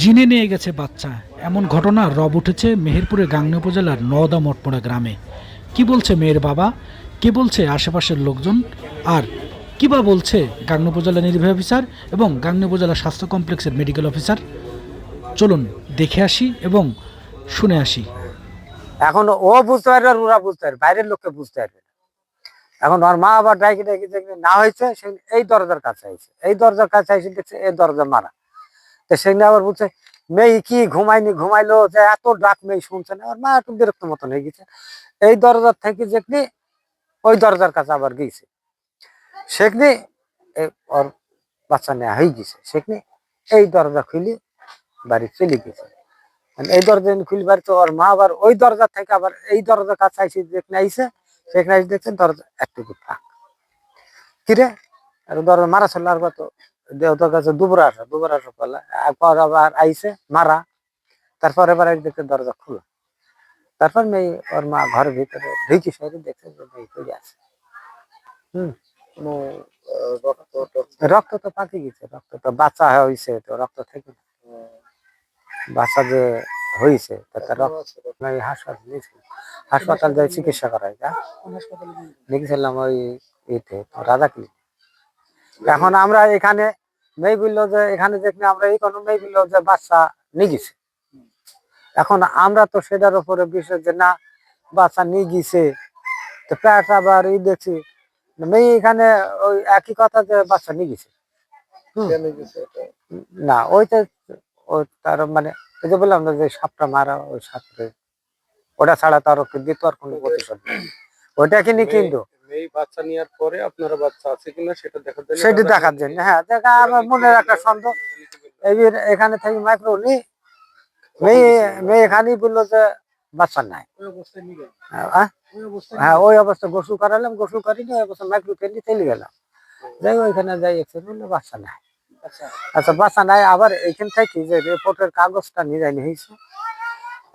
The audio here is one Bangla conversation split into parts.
জিনে নিয়ে গেছে বাচ্চা। এমন ঘটনা রব উঠেছে মেহেরপুরের গাংনী উপজেলার নওদা মটপড়া গ্রামে। কি বলছে মেয়ের বাবা? কে বলছে আশেপাশের লোকজন? আর কি বা বলছে গাংনী উপজেলা নির্বাহী অফিসার এবং গাংনী উপজেলা স্বাস্থ্য কমপ্লেক্সের মেডিকেল অফিসার? চলুন দেখে আসি এবং শুনে আসি। এখন ও বুঝতে আর ওরা বুঝতে বাইরের লোককে বুঝতে পারবে। এখন ওর মা আবার ডাকি ডাকি দেখবে, না হয়েছে, সে এই দরজার কাছে আইছে। এই দরজার কাছে আইসে দেখছে, এই দরজা মারা। তো সেখানে আবার বলছে, মেয়ে কি ঘুমায়নি, ঘুমাইলো যে এত ডাক মেয়ে শুনছে না? ওর মা একটু বিরক্ত মতন হয়ে গেছে। এই দরজার থেকে যেখানে ওই দরজার কাছে আবার গিয়েছে সেখানে ওর বাচ্চা নেওয়া হয়ে গেছে। সেখানে এই দরজা খুলে বাড়ি চলে গেছে। মানে এই দরজা খুলে বাড়ি তো ওর মা আবার ওই দরজা থেকে আবার এই দরজার কাছে আইসে যেখানে আইসে সেখানে এসে দেখছেন, দরজা একটুকু ফাঁক কিরে আর দরজা মারা ছিল আর কত দেহতার কাছে দুপুর আসা দুপুর আসা পালা পর আবার আইসে মারা। তারপর এবার দেখছে দরজা খোলা। তারপর মেয়ে ওর মা ঘরের ভিতরে ঢুকি সরে দেখছে যে মেয়ে পড়ে আছে। হম রক্ত তো পাকি গেছে, রক্ত তো বাচ্চা হয়েছে তো, রক্ত থেকে বাচ্চা যে হয়েছে তার হাসপাতাল যাই চিকিৎসা করাই যা। লিখেছিলাম ওই ইতে রাজা ক্লিনিক এখন আমরা এখানে মেয়ে বলল যে এখানে যেখানে আমরা এই কোনো মেয়ে বলল যে বাচ্চা নিয়ে গেছে। এখন আমরা তো সেটার উপরে বিষয় যে না বাচ্চা নিয়ে গেছে। তো প্যাট আবার ই দেখছি মেয়ে এখানে ওই একই কথা যে বাচ্চা নিয়ে গেছে? না ওইটা ওই তার মানে ওই যে বললাম না যে সাপটা মারা ওই সাপটা ওটা ছাড়া তার দ্বিতীয় আর কোনো প্রতিশোধ ওইটা কিনি কিন্তু মেয়ে বাচ্চা নেওয়ার পরে আপনারা বাচ্চা আছে কিনা সেটা দেখার জন্য সেটি দেখার জন্য হ্যাঁ দেখা আমার মনের একটা সন্দেহ। এই এখানে থেকে মাইক্রো নি মেয়ে মেয়ে এখানেই বলল যে বাচ্চা নাই। হ্যাঁ, হ্যাঁ ওই অবস্থা গোসল করালাম গোসল করিনি ওই অবস্থা মাইক্রো ফেলি চলে গেলাম। যাই ওইখানে যাই বলল বাচ্চা নাই। আচ্ছা বাসা নাই আবার এইখান থেকে যে রিপোর্টের কাগজটা নিয়ে যায়নি হয়েছে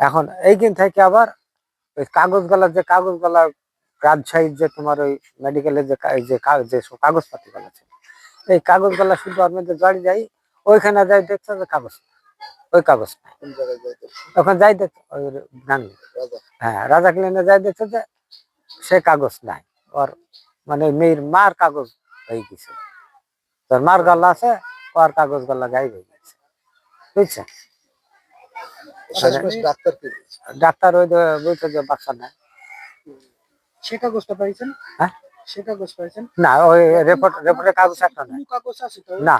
এখন এইখান থেকে আবার ওই কাগজ গলার যে কাগজ গলার রাজশাহীর যে তোমার ওই মেডিকেলের যে যে কা- যে সব কাগজপাতি গুলো আছে এই কাগজ গলা শুধু আমি যে জড়ি যাই ওইখানে যাই দেখছে যে কাগজ ওই কাগজ তখন যাই দেখ ওই হ্যাঁ রাজা ক্লিনে যাই দেখছে যে সে কাগজ নাই ওর মানে মেয়ের মার কাগজ হয়ে গেছে। তোর মার গলা আছে ওর কাগজ গলা গাই হয়ে গেছে। বুঝছে? ডাক্তার ডাক্তার ওই যে বলছে যে বাচ্চা নাই সে কাগজটা পাইছেন? হ্যাঁ? সে কাগজ পাইছেন? না ওই রেপোর্ট রেপোর্টের কাগজ একটা নাই কাগজ আছে তো? না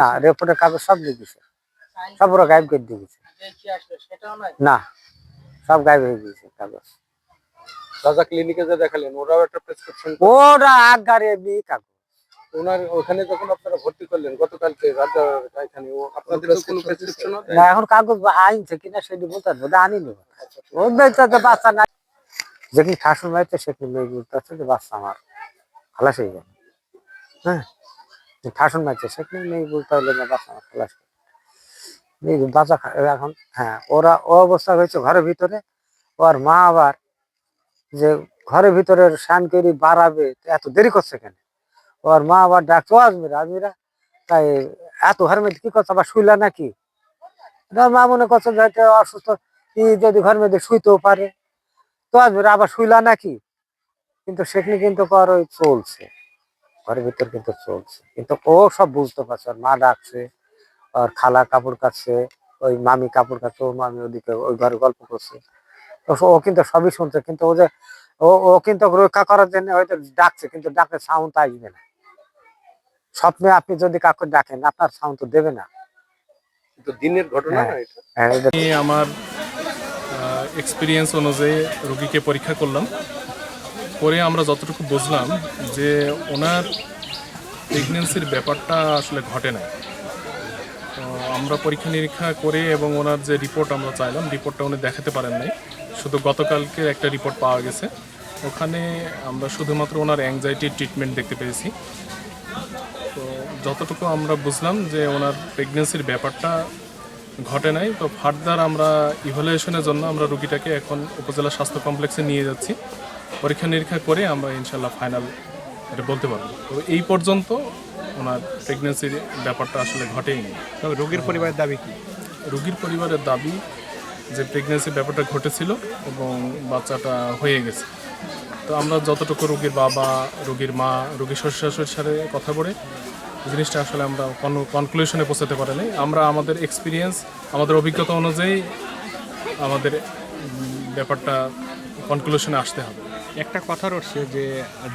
না রেপোর্টের কাগজ সব লিখে দিছে। সব ওরা গায়েব করে দিয়ে গেছে দেখি আসবে সেটাও নাই না সব গায়েব হয়ে গেছে কাগজ। রাজা ক্লিনিকে যে দেখালেন ওরাও একটা প্রেসক্রিপশন ওরা আগ গাড়ি কাগজ। ওনার ওখানে যখন আপনারা ভর্তি করলেন? গতকালকে রাজা এখানে আপনাদের কোনো প্রেসক্রিপশন না এখন কাগজ বা আনছে কিনা সেটি বলতে পারব আনিনি ওই তো বাচ্চা নাই। যেখানে সেখানে মেয়ে বলতে আছে যে বাচ্চা আমার। খালাস হয়ে হ্যাঁ? সেখানে মেয়ে বলতে হলে না বাচ্চা আমার খালাস বাচ্চা এখন হ্যাঁ ওরা ও অবস্থা হয়েছে ঘরের ভিতরে। ওর মা আবার যে ঘরের ভিতরে শান করি বাড়াবে এত দেরি করছে কেন? ওর মা আবার ডাকতো আজমিরা আজমিরা তাই এত ঘরের মধ্যে কি করছে? আবার শুইলা নাকি? মা মনে করছে যে অসুস্থ ই যদি ঘরের মধ্যে শুইতেও পারে। তো আজমিরা আবার শুইলা নাকি? কিন্তু সেখানে কিন্তু কর, ওই চলছে। ঘরের ভিতর কিন্তু চলছে। কিন্তু ও সব বুঝতে পারছে, ওর মা ডাকছে, ওর খালা কাপড় কাচ্ছে ওই মামি কাপড় কাচ্ছে ও মামি ওদিকে ওই ঘরে গল্প করছে। ও কিন্তু সবই শুনছে, কিন্তু ও যে, ও কিন্তু রক্ষা করার জন্য হয়তো ডাকছে, কিন্তু ডাকে সাউন্ড আসবে না। স্বপ্নে আপনি যদি কাউকে ডাকেন আপনার সাউন্ড তো দেবে না। দিনের ঘটনা না হ্যাঁ। এটা হ্যাঁ, আমি আমার এক্সপিরিয়েন্স অনুযায়ী রোগীকে পরীক্ষা করলাম। করে আমরা যতটুকু বুঝলাম যে ওনার প্রেগনেন্সির ব্যাপারটা আসলে ঘটে না তো আমরা পরীক্ষা নিরীক্ষা করে এবং ওনার যে রিপোর্ট আমরা চাইলাম রিপোর্টটা উনি দেখাতে পারেন নাই। শুধু গতকালকে একটা রিপোর্ট পাওয়া গেছে। ওখানে আমরা শুধুমাত্র ওনার অ্যাংজাইটির ট্রিটমেন্ট দেখতে পেয়েছি। তো যতটুকু আমরা বুঝলাম যে ওনার প্রেগনেন্সির ব্যাপারটা ঘটে নাই তো ফার্দার আমরা ইভ্যালুয়েশনের জন্য আমরা রুগীটাকে এখন উপজেলা স্বাস্থ্য কমপ্লেক্সে নিয়ে যাচ্ছি। পরীক্ষা নিরীক্ষা করে আমরা ইনশাল্লাহ ফাইনাল এটা বলতে পারব। তো এই পর্যন্ত ওনার প্রেগনেন্সির ব্যাপারটা আসলে ঘটেইনি। তবে রোগীর পরিবারের দাবি কি? রুগীর পরিবারের দাবি যে প্রেগনেন্সির ব্যাপারটা ঘটেছিল এবং বাচ্চাটা হয়ে গেছে। তো আমরা যতটুকু রোগীর বাবা রোগীর মা রোগীর শ্বশুর শাশুড়ির সাথে কথা বলে জিনিসটা আসলে আমরা কোনো কনক্লুশনে পৌঁছাতে পারিনি আমরা আমাদের এক্সপিরিয়েন্স আমাদের অভিজ্ঞতা অনুযায়ী আমাদের ব্যাপারটা কনক্লুশনে আসতে হবে। একটা কথা রয়েছে যে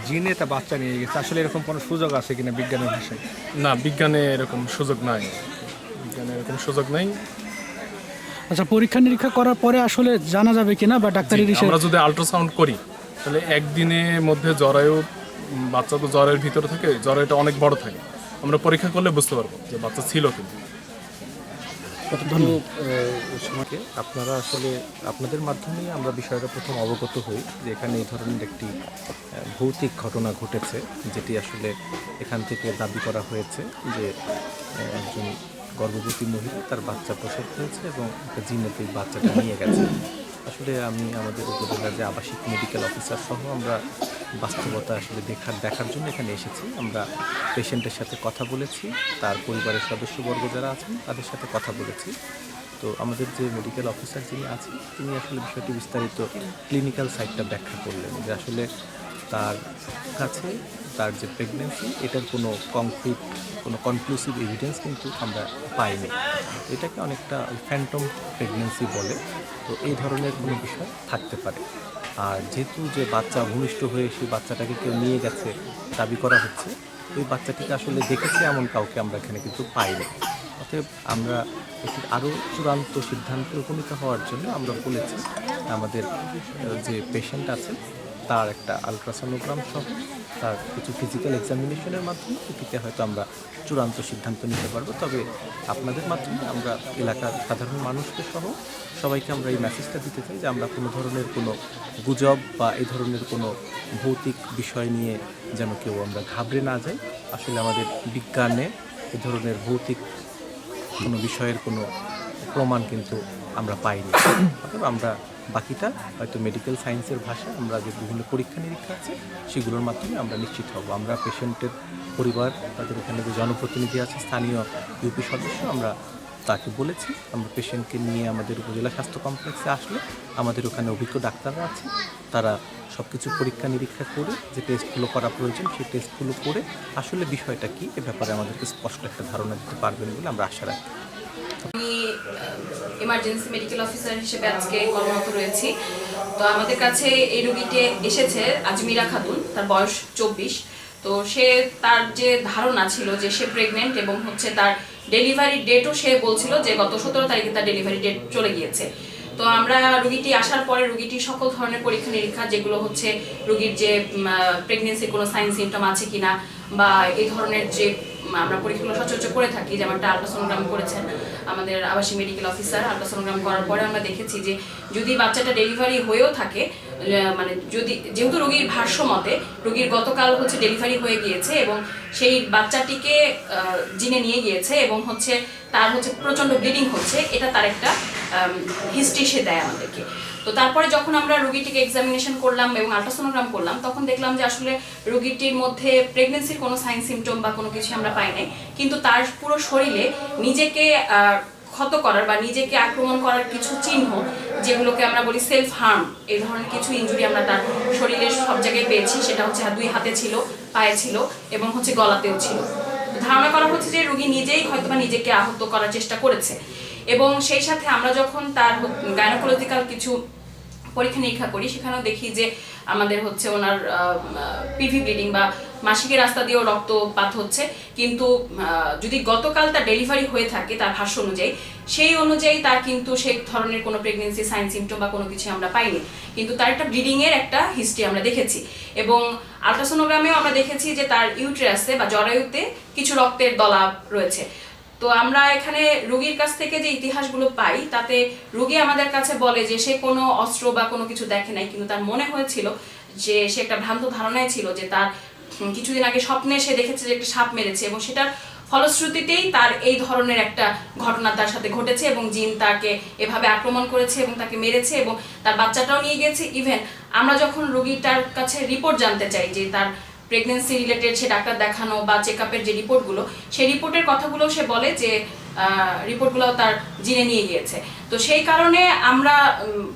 জিনে তা বাচ্চা নিয়ে গেছে। আসলে এরকম কোনো সুযোগ আছে কিনা বিজ্ঞানের ভাষায় না বিজ্ঞানে এরকম সুযোগ নাই। বিজ্ঞানে এরকম সুযোগ নাই। আচ্ছা পরীক্ষা নিরীক্ষা করার পরে আসলে জানা যাবে কিনা বা ডাক্তারি আমরা যদি আল্ট্রাসাউন্ড করি তাহলে একদিনের মধ্যে জরায়ু বাচ্চা তো জ্বরের ভিতরে থাকে জরায়ুটা অনেক বড় থাকে। আমরা পরীক্ষা করলে বুঝতে পারব যে বাচ্চা ছিল কিন্তু কতটুকু সময়কে আপনারা আসলে আপনাদের মাধ্যমেই আমরা বিষয়টা প্রথম অবগত হই যে এখানে এই ধরনের একটি ভৌতিক ঘটনা ঘটেছে যেটি আসলে এখান থেকে দাবি করা হয়েছে যে একজন গর্ভবতী মহিলা, তার বাচ্চা প্রসব হয়েছে এবং একটা জিনেতে বাচ্চাটা নিয়ে গেছে। আসলে আমি আমাদের উপজেলার যে আবাসিক মেডিকেল অফিসার সহ আমরা বাস্তবতা আসলে দেখার দেখার জন্য এখানে এসেছি। আমরা পেশেন্টের সাথে কথা বলেছি, তার পরিবারের সদস্যবর্গ যারা আছেন তাদের সাথে কথা বলেছি। তো আমাদের যে মেডিকেল অফিসার যিনি আছেন, তিনি আসলে বিষয়টি বিস্তারিত ক্লিনিক্যাল সাইডটা ব্যাখ্যা করলেন যে আসলে তার কাছে, তার যে প্রেগনেন্সি এটার কোনো কংক্রিট কোনো কনক্লুসিভ এভিডেন্স কিন্তু আমরা পাইনি। এটাকে অনেকটা ফ্যান্টম প্রেগনেন্সি বলে। তো এই ধরনের কোনো বিষয় থাকতে পারে। আর যেহেতু যে বাচ্চা ভূমিষ্ঠ হয়ে সেই বাচ্চাটাকে কেউ নিয়ে গেছে, দাবি করা হচ্ছে, ওই বাচ্চাটিকে আসলে দেখেছে এমন কাউকে আমরা এখানে কিন্তু পাইনি। অতএব আমরা একটি আরও চূড়ান্ত সিদ্ধান্তে উপনীত হওয়ার জন্য আমরা বলেছি, আমাদের যে পেশেন্ট আছে তার একটা আলট্রাসোনোগ্রাম সহ তার কিছু ফিজিক্যাল এক্সামিনেশনের মাধ্যমে এটিতে হয়তো আমরা চূড়ান্ত সিদ্ধান্ত নিতে পারব। তবে আপনাদের মাধ্যমে আমরা এলাকার সাধারণ মানুষকে সহ সবাইকে আমরা এই মেসেজটা দিতে চাই যে আমরা কোনো ধরনের কোনো গুজব বা এই ধরনের কোনো ভৌতিক বিষয় নিয়ে যেন কেউ আমরা ঘাবড়ে না যাই। আসলে আমাদের বিজ্ঞানে এ ধরনের ভৌতিক কোনো বিষয়ের কোনো প্রমাণ কিন্তু আমরা পাইনি। অতএব আমরা বাকিটা হয়তো মেডিকেল সায়েন্সের ভাষায় আমরা যে বিভিন্ন পরীক্ষা নিরীক্ষা আছে, সেগুলোর মাধ্যমে আমরা নিশ্চিত হব। আমরা পেশেন্টের পরিবার, তাদের এখানে যে জনপ্রতিনিধি আছে, স্থানীয় ইউপি সদস্য, আমরা তাকে বলেছি, আমরা পেশেন্টকে নিয়ে আমাদের উপজেলা স্বাস্থ্য কমপ্লেক্সে আসলে আমাদের ওখানে অভিজ্ঞ ডাক্তাররা আছে, তারা সব কিছু পরীক্ষা নিরীক্ষা করে যে টেস্টগুলো করা প্রয়োজন, সেই টেস্টগুলো করে আসলে বিষয়টা কী, এ ব্যাপারে আমাদেরকে স্পষ্ট একটা ধারণা দিতে পারবেন বলে আমরা আশা রাখি। আমি ইমার্জেন্সি মেডিকেল অফিসার হিসেবে আজকে কর্মরত রয়েছি। তো আমাদের কাছে এই রোগীটি এসেছে আজমিরা খাতুন, তার বয়স চব্বিশ। তো সে তার যে ধারণা ছিল যে সে প্রেগনেন্ট এবং হচ্ছে তার ডেলিভারি ডেটও সে বলছিল যে গত সতেরো তারিখে তার ডেলিভারি ডেট চলে গিয়েছে। তো আমরা রুগীটি আসার পরে রুগীটির সকল ধরনের পরীক্ষা নিরীক্ষা যেগুলো হচ্ছে রুগীর যে প্রেগনেন্সির কোনো সাইন সিমটম আছে কিনা বা এই ধরনের যে আমরা পরীক্ষাগুলো সচরাচর করে থাকি, যেমনটা আলট্রাসোনোগ্রাম করেছেন আমাদের আবাসী মেডিকেল অফিসার আলট্রাসোনোগ্রাম করার পরে আমরা দেখেছি যে যদি বাচ্চাটা ডেলিভারি হয়েও থাকে মানে যদি, যেহেতু রোগীর ভাষ্য মতে রোগীর গতকাল হচ্ছে ডেলিভারি হয়ে গিয়েছে এবং সেই বাচ্চাটিকে জিনে নিয়ে গিয়েছে এবং হচ্ছে তার হচ্ছে প্রচণ্ড ব্লিডিং হচ্ছে, এটা তার একটা হিস্ট্রি সে দেয় আমাদেরকে। তো তারপরে যখন আমরা রুগীটিকে এক্সামিনেশন করলাম এবং আলট্রাসোনোগ্রাম করলাম, তখন দেখলাম যে আসলে রুগীটির মধ্যে প্রেগনেন্সির কোনো সাইন সিমটম বা কোনো কিছু আমরা পাই নাই। কিন্তু তার পুরো শরীরে নিজেকে ক্ষত করার বা নিজেকে আক্রমণ করার কিছু চিহ্ন, যেগুলোকে আমরা বলি সেলফ হার্ম এই ধরনের কিছু ইঞ্জুরি আমরা তার শরীরের সব জায়গায় পেয়েছি, সেটা হচ্ছে দুই হাতে ছিল, পায়ে ছিল এবং হচ্ছে গলাতেও ছিল। ধারণা করা হচ্ছে যে রুগী নিজেই হয়তো বা নিজেকে আহত করার চেষ্টা করেছে। এবং সেই সাথে আমরা যখন তার গাইনোকোলজিক্যাল কিছু পরীক্ষা নিরীক্ষা করি। সেখানেও দেখি যে আমাদের হচ্ছে ওনার পিভি ব্লিডিং বা মাসিকের রাস্তা দিয়েও রক্তপাত হচ্ছে। কিন্তু যদি গতকাল তার ডেলিভারি হয়ে থাকে তার ভাষ্য অনুযায়ী, সেই অনুযায়ী তার কিন্তু সেই ধরনের কোনো প্রেগনেন্সি সাইন সিমটম বা কোনো কিছু আমরা পাইনি। কিন্তু তার একটা ব্লিডিংয়ের একটা হিস্ট্রি আমরা দেখেছি। এবং আলট্রাসোনোগ্রামেও আমরা দেখেছি যে তার ইউট্রাসে বা জরায়ুতে কিছু রক্তের দলা রয়েছে। তো আমরা এখানে রোগীর কাছ থেকে যে ইতিহাসগুলো পাই, তাতে রোগী আমাদের কাছে বলে যে সে কোনো অস্ত্র বা কোনো কিছু দেখে নাই, কিন্তু তার মনে হয়েছিল যে সে একটা ভ্রান্ত ধারণায় ছিল যে তার কিছুদিন আগে স্বপ্নে সে দেখেছে যে একটা সাপ মেরেছে এবং সেটার ফলশ্রুতিতেই তার এই ধরনের একটা ঘটনা তার সাথে ঘটেছে এবং জিন তাকে এভাবে আক্রমণ করেছে এবং তাকে মেরেছে এবং তার বাচ্চাটাও নিয়ে গেছে। ইভেন আমরা যখন রোগীটার কাছে রিপোর্ট জানতে চাই যে তার প্রেগনেন্সি রিলেটেড সে ডাক্তার দেখানো বা চেক আপের যে রিপোর্টগুলো সেই রিপোর্টের কথাগুলো সে বলে যে রিপোর্টগুলো তার জিনে নিয়ে গিয়েছে। তো সেই কারণে আমরা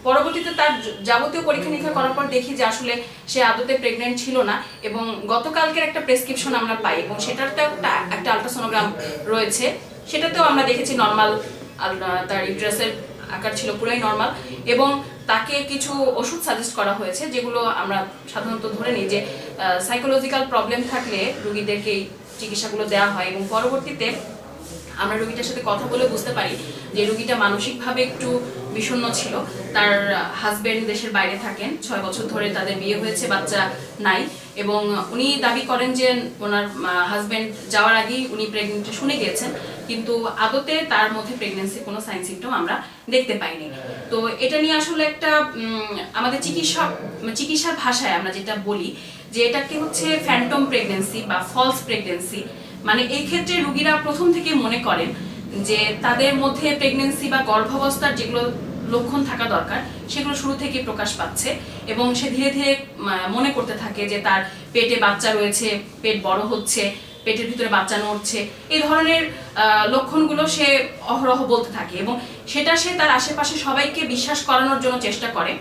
পরবর্তীতে তার যাবতীয় পরীক্ষা নিরীক্ষা করার পর দেখি যে আসলে সে আদতে প্রেগনেন্ট ছিল না এবং গতকালকের একটা প্রেসক্রিপশন আমরা পাই এবং সেটারতেও একটা একটা আলট্রাসোনোগ্রাম রয়েছে। সেটাতেও আমরা দেখেছি নর্মাল তার ইউট্রাসের আকার ছিল পুরাই নর্মাল এবং তাকে কিছু ওষুধ সাজেস্ট করা হয়েছে, যেগুলো আমরা সাধারণত ধরে নিই যে সাইকোলজিক্যাল প্রবলেম থাকলে রুগীদেরকে এই চিকিৎসাগুলো দেওয়া হয় এবং পরবর্তীতে আমরা রুগীটার সাথে কথা বলে বুঝতে পারি যে রুগীটা মানসিকভাবে একটু বিষণ্ণ ছিল। তার হাজবেন্ড দেশের বাইরে থাকেন, ছয় বছর ধরে তাদের বিয়ে হয়েছে, বাচ্চা নাই এবং উনি দাবি করেন যে ওনার হাজবেন্ড যাওয়ার আগেই উনি প্রেগনেন্ট শুনে গিয়েছেন, কিন্তু আদতে তার মধ্যে প্রেগনেন্সির কোনো সাইন সিমটম আমরা দেখতে পাইনি। তো এটা নিয়ে আসলে একটা আমাদের চিকিৎসা, চিকিৎসার ভাষায় আমরা যেটা বলি, যে এটাকে হচ্ছে ফ্যান্টম প্রেগনেন্সি বা ফলস প্রেগনেন্সি মানে এই ক্ষেত্রে রুগীরা প্রথম থেকে মনে করেন যে তাদের মধ্যে প্রেগনেন্সি বা গর্ভাবস্থার যেগুলো লক্ষণ থাকা দরকার, সেগুলো শুরু থেকে প্রকাশ পাচ্ছে এবং সে ধীরে ধীরে মনে করতে থাকে যে তার পেটে বাচ্চা রয়েছে, পেট বড় হচ্ছে, পেটের ভিতরে বাচ্চা নড়ছে। এই ধরনের লক্ষণগুলো সে অহরহ বলতে থাকে এবং সেটা সে তার আশেপাশে সবাইকে বিশ্বাস করানোর জন্য চেষ্টা করে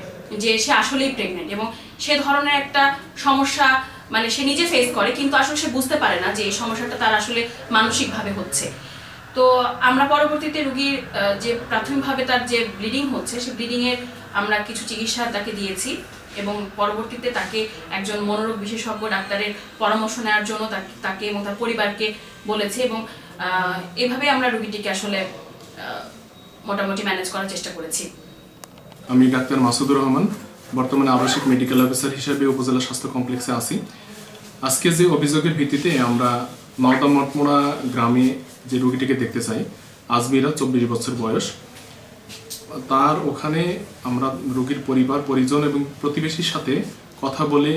যে সে আসলেই প্রেগনেন্ট এবং সে ধরনের একটা সমস্যা মানে সে নিজে ফেস করে কিন্তু আসলে সে বুঝতে পারে না যে এই সমস্যাটা তার আসলে মানসিকভাবে হচ্ছে। তো আমরা পরবর্তীতে রুগীর যে প্রাথমিকভাবে তার যে ব্লিডিং হচ্ছে, সে ব্লিডিংয়ের আমরা কিছু চিকিৎসা তাকে দিয়েছি এবং পরবর্তীতে তাকে একজন মনোরোগ বিশেষজ্ঞ ডাক্তারের পরামর্শ নেওয়ার জন্য তাকে- এবং তার পরিবারকে বলেছে এবং এভাবে আমরা রুগীটিকে আসলে মোটামুটি ম্যানেজ করার চেষ্টা করেছি। আমি ডাক্তার মাসুদুর রহমান, বর্তমানে আবাসিক মেডিকেল অফিসার হিসেবে উপজেলা স্বাস্থ্য কমপ্লেক্সে আছি। আজকে যে অভিযোগের ভিত্তিতে আমরা নওদা মটমোড়া গ্রামে যে রোগীটিকে দেখতে চাই, আজমিরা, চব্বিশ বছর বয়স। তার ওখানে আমরা রোগীর পরিবার, পরিজন এবং প্রতিবেশীর সাথে কথা বলে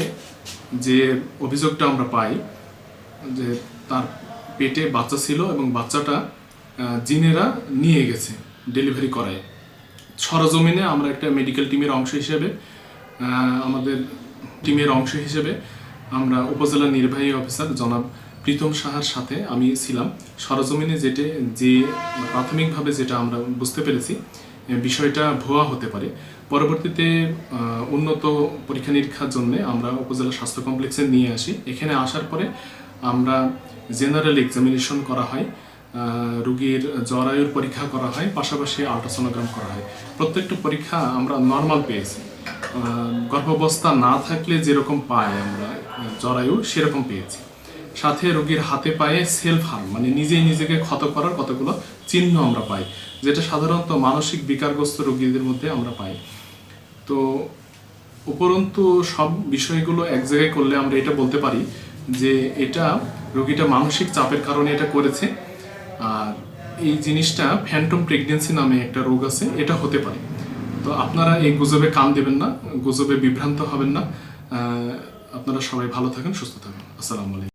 যে অভিযোগটা আমরা পাই, যে তার পেটে বাচ্চা ছিল এবং বাচ্চাটা জিনেরা নিয়ে গেছে। ডেলিভারি করায়। সরজমিনে আমরা একটা মেডিকেল টিমের অংশ হিসেবে আমাদের টিমের অংশ হিসেবে আমরা উপজেলা নির্বাহী অফিসার জনাব প্রীতম সাহার সাথে আমি ছিলাম। সরজমিনে যেটা, যে প্রাথমিকভাবে যেটা আমরা বুঝতে পেরেছি বিষয়টা ভুয়া হতে পারে। পরবর্তীতে উন্নত পরীক্ষা নিরীক্ষার জন্য আমরা উপজেলা স্বাস্থ্য কমপ্লেক্সে নিয়ে আসি। এখানে আসার পরে আমরা জেনারেল এক্সামিনেশন করা হয়। রুগীর জরায়ুর পরীক্ষা করা হয়, পাশাপাশি আল্ট্রাসোনোগ্রাম করা হয়। প্রত্যেকটা পরীক্ষা আমরা নর্মাল পেয়েছি। গর্ভাবস্থা না থাকলে যেরকম পাই আমরা জরায়ু সেরকম পেয়েছি। সাথে রোগীর হাতে পায়ে সেলফ হার্ম মানে নিজেই নিজেকে ক্ষত করার কতগুলো চিহ্ন আমরা পাই, যেটা সাধারণত মানসিক বিকারগ্রস্ত রোগীদের মধ্যে আমরা পাই। তো উপরন্তু সব বিষয়গুলো এক জায়গায় করলে আমরা এটা বলতে পারি যে এটা রোগীটা মানসিক চাপের কারণে এটা করেছে আর এই জিনিসটা ফ্যান্টম প্রেগনেন্সি নামে একটা রোগ আছে, এটা হতে পারে। তো আপনারা এই গুজবে কান দেবেন না, গুজবে বিভ্রান্ত হবেন না। আপনারা সবাই ভালো থাকেন, সুস্থ থাকেন। আসসালামু আলাইকুম।